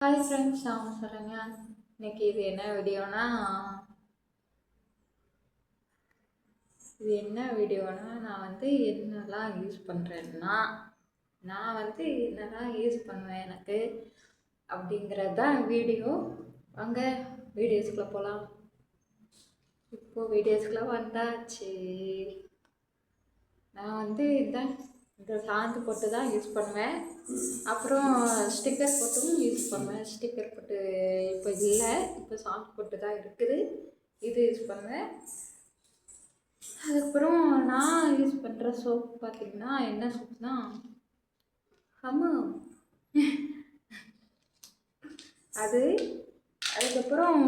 Hi friends நான் சொல்லுங்க இன்னைக்கு இது என்ன வீடியோனா இது என்ன வீடியோனா நான் வந்து என்னெல்லாம் யூஸ் பண்ணுறேன்னா நான் வந்து என்னெல்லாம் யூஸ் பண்ணுவேன் எனக்கு அப்படிங்கிறது தான் வீடியோ. வாங்க வீடியோஸ்குள்ளே போகலாம் இப்போது வீடியோஸ்குள்ளே வந்தாச்சு. நான் வந்து இதான் இந்த சாந்து போட்டு தான் யூஸ் பண்ணுவேன். அப்புறம் ஸ்டிக்கர் போட்டும் யூஸ் பண்ணுவேன். ஸ்டிக்கர் போட்டு இப்போ இல்லை. இப்போ சாந்து போட்டு தான் இருக்குது. இது யூஸ் பண்ணுவேன். அதுக்கப்புறம் நான் யூஸ் பண்ணுற சோப் பார்த்திங்கன்னா என்ன சோப்னா ஹமு. அது அதுக்கப்புறம்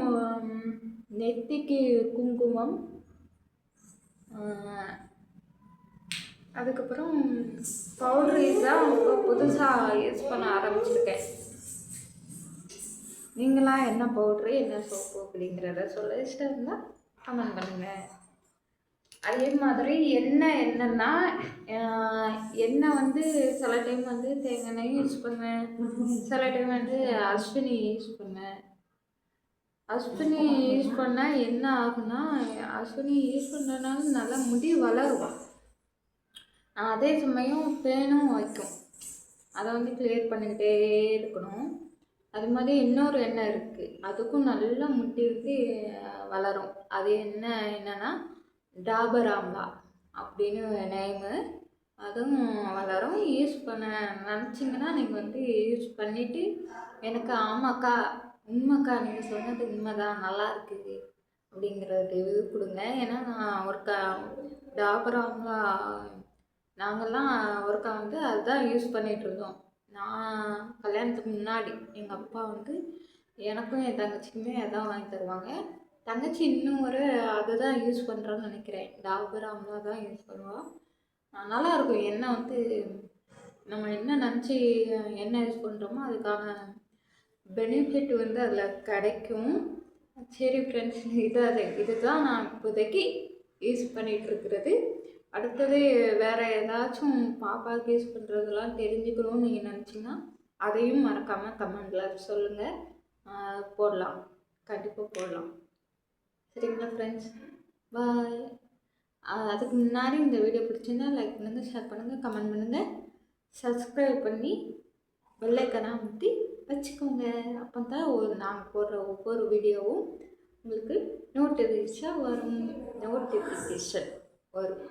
நெத்திக்கு குங்குமம் அதுக்கப்புறம் பவுட்ரு தான் இப்போ புதுசாக யூஸ் பண்ண ஆரம்பிச்சிருக்கேன். நீங்களாம் என்ன பவுட்ரு என்ன சோப்பு அப்படிங்கிறத சொல்ல இஷ்டம் இருந்தால் கமெண்ட் பண்ணுங்கள் அதே மாதிரி எண்ணெய் என்னன்னா எண்ணெய் வந்து சில டைம் வந்து தேங்காய் எண்ணெய் யூஸ் பண்ணுவேன். சில டைம் வந்து அஸ்வினி யூஸ் பண்ணுவேன். அஸ்வினி யூஸ் பண்ணால் என்ன ஆகுனா அஸ்வினி யூஸ் பண்ணனாலும் நல்லா முடி வளரும். அதே சமயம் பேனும் வைக்கும். அதை வந்து கிளியர் பண்ணிக்கிட்டே இருக்கணும். அது மாதிரி இன்னொரு எண்ணெய் இருக்குது அதுக்கும் நல்லா முட்டி வளரும். அது என்ன என்னென்னா டாபர் ஆம்லா அப்படின்னு நேமு அதுவும் வளரும். யூஸ் பண்ண நினச்சிங்கன்னா நீங்கள் வந்து யூஸ் பண்ணிவிட்டு எனக்கு ஆமாக்கா உண்மைக்கா நீங்கள் சொன்னது உண்மைதான் நல்லா இருக்குது அப்படிங்கிற ரிவ்யூ கொடுங்க ஏன்னா நான் ஒரு க டாபர் ஆம்லா நாங்கள்லாம் ஒருக்கா வந்து அதுதான் யூஸ் பண்ணிகிட்டு இருந்தோம் நான் கல்யாணத்துக்கு முன்னாடி எங்கள் அப்பா வந்து எனக்கும் என் தங்கச்சிக்குமே அதான் வாங்கி தருவாங்க. தங்கச்சி இன்னும் ஒரு அதுதான் யூஸ் பண்ணுறான்னு நினைக்கிறேன். டாபர் ஆம்லா தான் யூஸ் பண்ணுவாள் நல்லா இருக்கும். எண்ணெய் வந்து நம்ம என்ன நினச்சி எண்ணெய் யூஸ் பண்ணுறோமோ அதுக்கான பெனிஃபிட் வந்து அதில் கிடைக்கும். சரி ஃப்ரெண்ட்ஸ் இது அது. இதுதான் நான் இப்போதைக்கு யூஸ் பண்ணிகிட்டு இருக்கிறது அடுத்தது வேறு ஏதாச்சும் பாப்பாவுக்கு யூஸ் பண்ணுறதெல்லாம் தெரிஞ்சுக்கணும்னு நீங்கள் நினச்சிங்கன்னா அதையும் மறக்காமல் கமெண்டில் சொல்லுங்கள் போடலாம். கண்டிப்பாக போடலாம். சரிங்களா ஃப்ரெண்ட்ஸ் பாய் அதுக்கு முன்னாடி இந்த வீடியோ பிடிச்சிருந்தா லைக் பண்ணுங்கள் ஷேர் பண்ணுங்கள் கமெண்ட் பண்ணுங்கள் சப்ஸ்கிரைப் பண்ணி வெள்ளைக்கனா ஊற்றி வச்சுக்கோங்க. அப்போ தான் ஒரு நாங்கள் போடுற ஒவ்வொரு வீடியோவும் உங்களுக்கு நோட்டிஃபிகேஷன் வரும். நோட்டிஃபிகேஷன் வரும்.